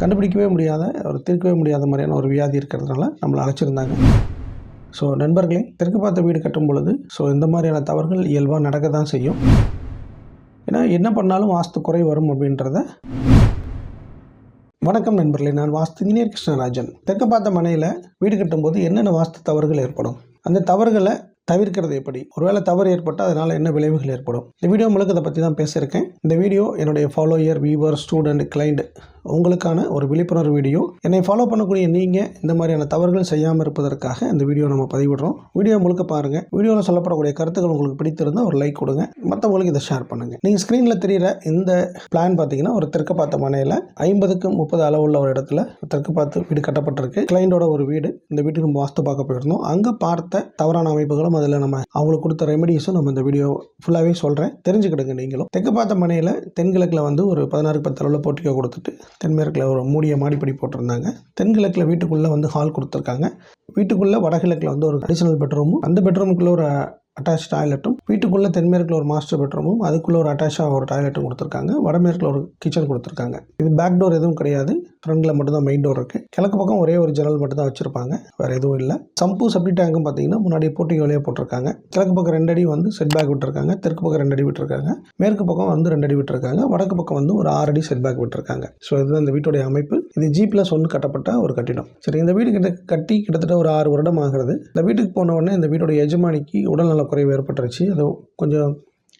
கண்டுபிடிக்கவே முடியாத ஒரு தீர்க்கவே முடியாத மாதிரியான ஒரு வியாதி இருக்கிறதுனால நம்மளை அழைச்சிருந்தாங்க. ஸோ நண்பர்களே தெற்கு பார்த்த வீடு கட்டும் பொழுது ஸோ இந்த மாதிரியான தவறுகள் இயல்பாக நடக்க தான் செய்யும். ஏன்னா என்ன பண்ணாலும் வாஸ்து குறை வரும் அப்படின்றத. வணக்கம் நண்பர்களே நான் வாஸ்து இன்ஜினியர் கிருஷ்ணராஜன். தெற்கு பார்த்த மனையில் வீடு கட்டும்போது என்னென்ன வாஸ்து தவறுகள் ஏற்படும்? அந்த தவறுகளை தவிர்க்கிறது எப்படி? ஒருவேளை தவறு ஏற்பட்டால் அதனால் என்ன விளைவுகள் ஏற்படும்? இந்த வீடியோ முழுக்க இதை பற்றி தான் பேசியிருக்கேன். இந்த வீடியோ என்னுடைய ஃபாலோயர் வியூவர் ஸ்டூடெண்ட் கிளைண்ட் உங்களுக்கான ஒரு விழிப்புணர்வு வீடியோ. என்னை ஃபாலோ பண்ணக்கூடிய நீங்கள் இந்த மாதிரியான தவறுகள் செய்யாமல் இருப்பதற்காக இந்த வீடியோ நம்ம பதிவிடுறோம். வீடியோ முழுக்க பாருங்கள் வீடியோவில் சொல்லப்படக்கூடிய கருத்துக்கள் உங்களுக்கு பிடித்திருந்தால் ஒரு லைக் கொடுங்க. மற்றவங்களுக்கு இதை ஷேர் பண்ணுங்கள் நீங்கள் ஸ்க்ரீனில் தெரிகிற இந்த பிளான் பார்த்தீங்கன்னா ஒரு தெற்கு பார்த்த மனையில் ஐம்பதுக்கு முப்பது அளவுள்ள ஒரு இடத்துல தெற்கு பார்த்து வீடு கட்டப்பட்டிருக்கு. கிளைண்டோட ஒரு வீடு. இந்த வீட்டுக்கு நம்ம வாஸ்து பார்க்க போயிருந்தோம். அங்கே பார்த்த தவறான அமைப்புகளும் அதில் நம்ம அவங்களுக்கு கொடுத்த ரெமெடிஸும் நம்ம இந்த வீடியோ ஃபுல்லாகவே சொல்கிறேன் தெரிஞ்சுக்கிடுங்க நீங்களும். தெற்கு பார்த்த மனையில் தென்கிழக்கில் வந்து ஒரு பதினாறு பத்து அளவில் போட்டிக்கோ கொடுத்துட்டு தென்மேற்கில் ஒரு மூடிய மாடிப்படி போட்டிருந்தாங்க. தென்கிழக்கில் வீட்டுக்குள்ளே வந்து ஹால் கொடுத்துருக்காங்க. வீட்டுக்குள்ளே வடகிழக்கில் வந்து ஒரு அடிஷனல் பெட்ரூமும் அந்த பெட்ரூமுக்குள்ளே ஒரு அட்டாச் டாய்லெட்டும் வீட்டுக்குள்ளே தென்மேற்கில் ஒரு மாஸ்டர் பெட்ரூமும் அதுக்குள்ளே ஒரு அட்டாச்சாக ஒரு டாய்லெட்டும் கொடுத்துருக்காங்க. வடமேற்கில் ஒரு கிச்சன் கொடுத்துருக்காங்க. இது பேக் டோர் எதுவும் கிடையாது. ஃப்ரண்டில் மட்டும்தான் மெயின் டோர் இருக்குது கிழக்கு பக்கம் ஒரே ஒரு ஜன்னல் மட்டும் தான் வச்சுருப்பாங்க. வேறு எதுவும் இல்லை. சம்பு சப்டி டேங்கும் பார்த்தீங்கன்னா முன்னாடி போட்டிக்கு வழியாக போட்டிருக்காங்க. கிழக்கு பக்கம் ரெண்டு அடி வந்து செட் பேக் விட்டுருக்காங்க. தெற்கு பக்கம் ரெண்டு அடி விட்டுருக்காங்க. மேற்கு பக்கம் வந்து ரெண்டு அடி விட்டுருக்காங்க. வடக்கு பக்கம் வந்து ஒரு ஆறு அடி செட் பேக் விட்டுருக்காங்க. ஸோ இதுதான் இந்த வீட்டுடைய அமைப்பு. இது ஜி பிளஸ் ஒன்று கட்டப்பட்ட ஒரு கட்டிடம். சரி இந்த வீடு கிட்ட கட்டி கிட்டத்தட்ட ஒரு ஆறு வருடம் ஆகிறது. இந்த வீட்டுக்கு போன உடனே இந்த வீட்டுடைய எஜமானிக்கு உடல்நல குறைவு ஏற்பட்டுருச்சு. அது கொஞ்சம்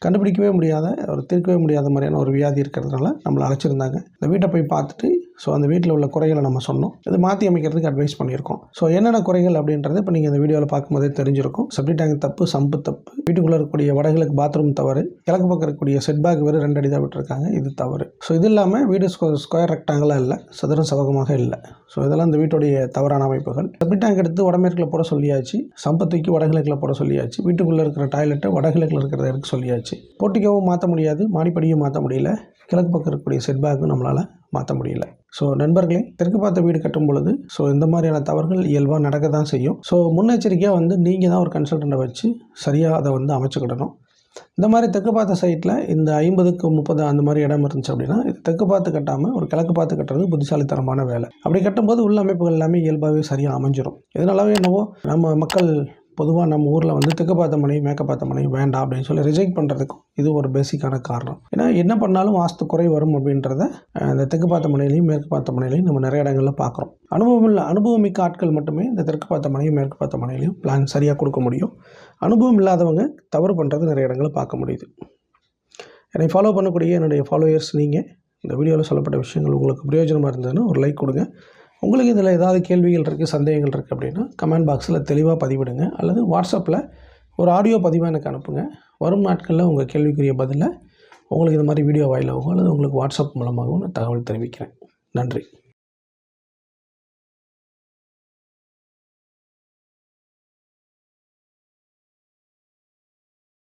கண்டுபிடிக்கவே முடியாத ஒரு தீர்க்கவே முடியாத மாதிரியான ஒரு வியாதி இருக்கிறதுனால நம்மளை அழைச்சிருந்தாங்க. இந்த வீட்டை போய் பார்த்துட்டு ஸோ அந்த வீட்டில் உள்ள குறைகளை நம்ம சொன்னோம். இது மாற்றி அமைக்கிறதுக்கு அட்வைஸ் பண்ணியிருக்கோம். ஸோ என்னென்ன குறைகள் அப்படின்றது இப்போ நீங்கள் இந்த வீடியோவில் பார்க்கும்போதே தெரிஞ்சிருக்கும். சப்டி டேங்க் தப்பு சம்பு தப்பு. வீட்டுக்குள்ளே இருக்கக்கூடிய வடகிழக்கு பாத்ரூம் தவறு. கிழக்கு பக்கம் இருக்கக்கூடிய செட்பேக் வேறு ரெண்டு அடி தான் விட்டுருக்காங்க. இது தவறு. ஸோ இது இல்லாமல் வீடு ஸ்கொயர் ரெக்டாங்கலாக இல்லை. சதுரம் சதகமாக இல்லை. ஸோ இதெல்லாம் இந்த வீட்டுடைய தவறான அமைப்புகள். சப்டி டேங்க் எடுத்து வடமேற்கில் போட சொல்லியாச்சு. சம்பை தூக்கி வடகிழக்கில் போட சொல்லியாச்சு. வீட்டுக்குள்ளே இருக்கிற டாய்லெட்டை வடகிழக்கில் இருக்கிறத எடுக்க சொல்லியாச்சு. போட்டிக்கவும் மாற்ற முடியாது. மாடிப்படியும் மாற்ற முடியல. கிழக்கு பக்கம் இருக்கக்கூடிய செட்பேக்கும் நம்மளால் மாற்ற முடியல. ஸோ நண்பர்களே தெற்கு பார்த்த வீடு கட்டும் பொழுது ஸோ இந்த மாதிரியான தவறுகள் இயல்பாக நடக்க தான் செய்யும். ஸோ முன்னெச்சரிக்கையாக வந்து நீங்கள் தான் ஒரு கன்சல்டண்ட்டை வச்சு சரியாக அதை வந்து அமைச்சுக்கிடணும். இந்த மாதிரி தெற்கு பார்த்த சைட்டில் இந்த ஐம்பதுக்கு முப்பது அந்த மாதிரி இடம் இருந்துச்சு அப்படின்னா இது தெற்கு பார்த்து கட்டாமல் ஒரு கிழக்கு பார்த்து கட்டுறது புத்திசாலித்தனமான வேலை. அப்படி கட்டும்போது உள்ள அமைப்புகள் எல்லாமே இயல்பாகவே சரியாக அமைஞ்சிடும் இதனாலவே என்னவோ நம்ம மக்கள் பொதுவாக நம்ம ஊரில் வந்து தெற்கு பார்த்த மனை மேற்க பார்த்த மனை வேண்டாம் அப்படின்னு சொல்லி ரிஜெக்ட் பண்ணுறதுக்கும் இது ஒரு பேசிக்கான காரணம். ஏன்னா என்ன பண்ணாலும் வாஸ்து குறை வரும் அப்படின்றத இந்த தெற்கு பார்த்த மனையிலையும் மேற்கு பார்த்த மனையிலையும் நம்ம நிறைய இடங்களில் பார்க்குறோம். அனுபவம் இல்லை அனுபவம் மிக்க ஆட்கள் மட்டுமே இந்த தெற்கு பார்த்த மனையும் மேற்கு பார்த்த மனையிலையும் பிளான் சரியாக கொடுக்க முடியும். அனுபவம் இல்லாதவங்க தவறு பண்ணுறது நிறைய இடங்களில் பார்க்க முடியுது. என்னை ஃபாலோ பண்ணக்கூடிய என்னுடைய ஃபாலோயர்ஸ் நீங்கள் இந்த வீடியோவில் சொல்லப்பட்ட விஷயங்கள் உங்களுக்கு பிரயோஜனமாக இருந்ததுன்னு ஒரு லைக் கொடுங்க. உங்களுக்கு இதில் ஏதாவது கேள்விகள் இருக்குது சந்தேகங்கள் இருக்குது அப்படின்னா கமெண்ட் பாக்ஸில் தெளிவாக பதிவிடுங்க. அல்லது வாட்ஸ்அப்பில் ஒரு ஆடியோ பதிவாக எனக்கு அனுப்புங்க. வரும் நாட்களில் உங்கள் கேள்விக்குரிய பதிலில் உங்களுக்கு இந்த மாதிரி வீடியோ வாயிலாகவும் அல்லது உங்களுக்கு வாட்ஸ்அப் மூலமாகவும் நான் தகவல் தெரிவிக்கிறேன். நன்றி.